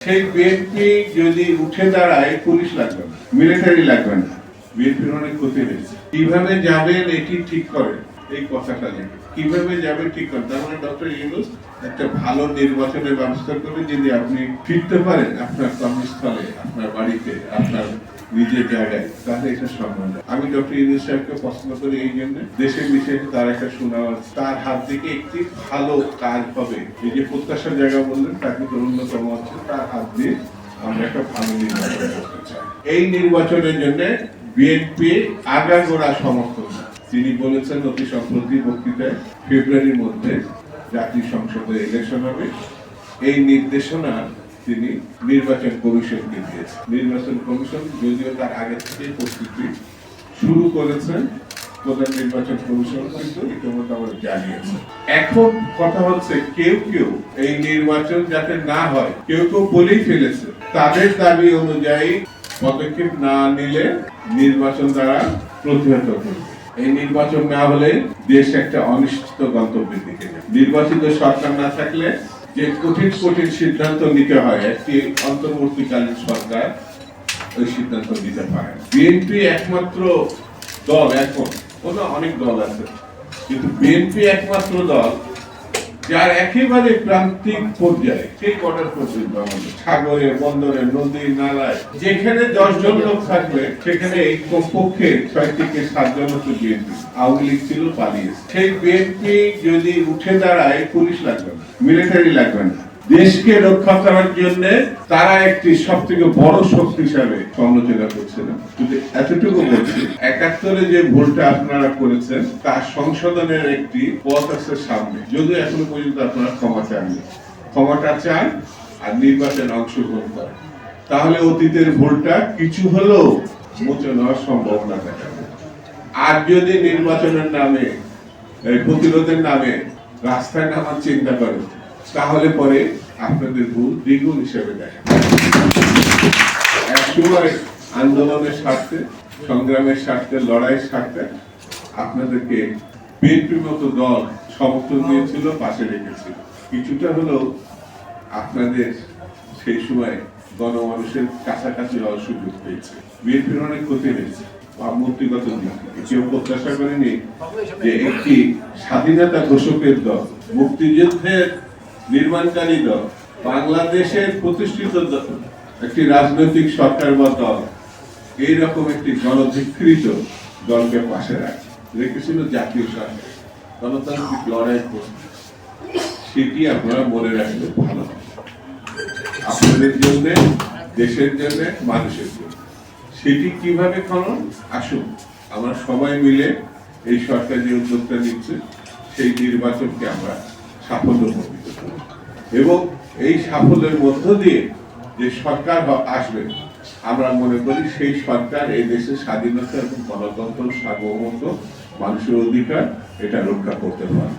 সেই বিএনপি যদি উঠে দাঁড়ায়, পুলিশ লাগবে না মিলিটারি লাগবে না। বিএনপির অনেক ক্ষতি হয়েছে। কীভাবে যাবেন এটি ঠিক করে? এই কথাটা লেখে কীভাবে যাবে ঠিক করে? তার মানে ডক্টর ইউনুস একটা ভালো নির্বাচনের ব্যবস্থা করে যদি আপনি ফিরতে পারেন আপনার কর্মস্থলে, আপনার বাড়িতে, আপনার নিজের জায়গায়, তাহলে এটা সম্ভব না। আমি ডক্টর ইউনুস সাহেবকে পছন্দ করি এই জন্য দেশের বিষয়ে তার একটা শোনা তার হাত থেকে একটি ভালো কাজ হবে এই যে প্রত্যাশার জায়গা বললেন কিন্তু অন্যতম হচ্ছে তার হাত দিয়ে আমরা একটা ভালো নির্বাচন করতে চাই এই নির্বাচনের জন্য বিএনপি আগাগোড়া সমর্থন। তিনি বলেছেন, অতি সম্প্রতি বক্তৃতায় ফেব্রুয়ারির মধ্যে জাতীয় সংসদে ইলেকশন হবে এই নির্দেশনা তিনি নির্বাচন কমিশনকে দিয়েছেন। নির্বাচন কমিশন যদিও তার আগে থেকে প্রস্তুতি শুরু করেছেন প্রধান নির্বাচন কমিশন কিন্তু ইতিমধ্যে আমাদের জানিয়েছে। এখন কথা হচ্ছে, কেউ কেউ এই নির্বাচন যাতে না হয়, কেউ কেউ বলেই ফেলেছে, তাদের দাবি অনুযায়ী পদক্ষেপ না নিলে নির্বাচন দ্বারা প্রতিহত করবে। এই নির্বাচন না হলে দেশ একটা অনিশ্চিত গন্তব্যের দিকে নির্বাচিত সরকার না থাকলে যে কঠিন কঠিন সিদ্ধান্ত নিতে হয়, একটি অন্তর্বর্তীকালীন সরকার ওই সিদ্ধান্ত নিতে পারে। বিএনপি একমাত্র দল এখন অনেক দল আছে। কিন্তু বিএনপি একমাত্র দল যার একেবারে প্রান্তিক পর্যায়ে, সেই বর্ডার পর্যন্ত আমাদের, সাগরে, বন্দরে, নদী, নালায়, যেখানে দশ জন লোক থাকবে, সেখানে এই কমপক্ষে ছয় থেকে সাতজন হচ্ছে বিএনপি। আওয়ামী লীগ ছিল পালিয়েছে সেই বিএনপি যদি উঠে দাঁড়ায়, পুলিশ লাগবে না মিলিটারি লাগবে না। দেশকে রক্ষা করার জন্য তারা একটি সব থেকে বড় শক্তি হিসাবে সমালোচনা করছে না। কিন্তু এতটুকু বলছি, একাত্তরে যে ভুলটা আপনারা করেছেন তার সংশোধনের একটি পথ আছে সামনে। যদিও এখনও পর্যন্ত আপনারা ক্ষমা চাননি। ক্ষমাটা চান আর নির্বাচনে অংশগ্রহণ করেন। তাহলে অতীতের ভুলটা কিছু হলেও মোচন হওয়ার সম্ভাবনা দেখা আর যদি নির্বাচনের নামে প্রতিরোধের নামে রাস্তায় নামার চিন্তা করেন তাহলে পরে আপনাদের ভুল দ্বিগুণ হিসেবে দেখা একসময় আন্দোলনের স্বার্থে, সংগ্রামের স্বার্থে, লড়াইয়ের স্বার্থে আপনাদেরকে বিএনপির মতো দল সমর্থন দিয়েছিল, পাশে রেখেছিল। কিছুটা হলেও আপনাদের সেই সময় গণমানুষের কাছাকাছি হওয়ার সুযোগ পেয়েছে। বিএনপির অনেক ক্ষতি হয়েছে। মূর্তিগত দিক কেউ প্রত্যাশা করেনি যে একটি স্বাধীনতা ঘোষকের দল মুক্তিযুদ্ধের নির্মাণকারী দল, বাংলাদেশের প্রতিষ্ঠিত একটি রাজনৈতিক সরকার বা দল, এইরকম একটি গণধিকৃত দলকে পাশে রাখে। রেখেছিল জাতীয় সরকার? গণতান্ত্রিক লড়াই করতে সেটি আপনারা মনে রাখলে ভালো আপনাদের জন্য, দেশের জন্য, মানুষের জন্য। সেটি কীভাবে খনন আসুন, আমরা সবাই মিলে এই সরকার যে উদ্যোগটা নিচ্ছে, সেই নির্বাচনকে আমরা সাফল্য প্রকৃত করি। এবং এই সাফল্যের মধ্য দিয়ে যে সরকার আসবে, আমরা মনে করি সেই সরকার এই দেশের স্বাধীনতা এবং গণতন্ত্র সার্বভৌমত্ব, মানুষের অধিকার, এটা রক্ষা করতে পারবে।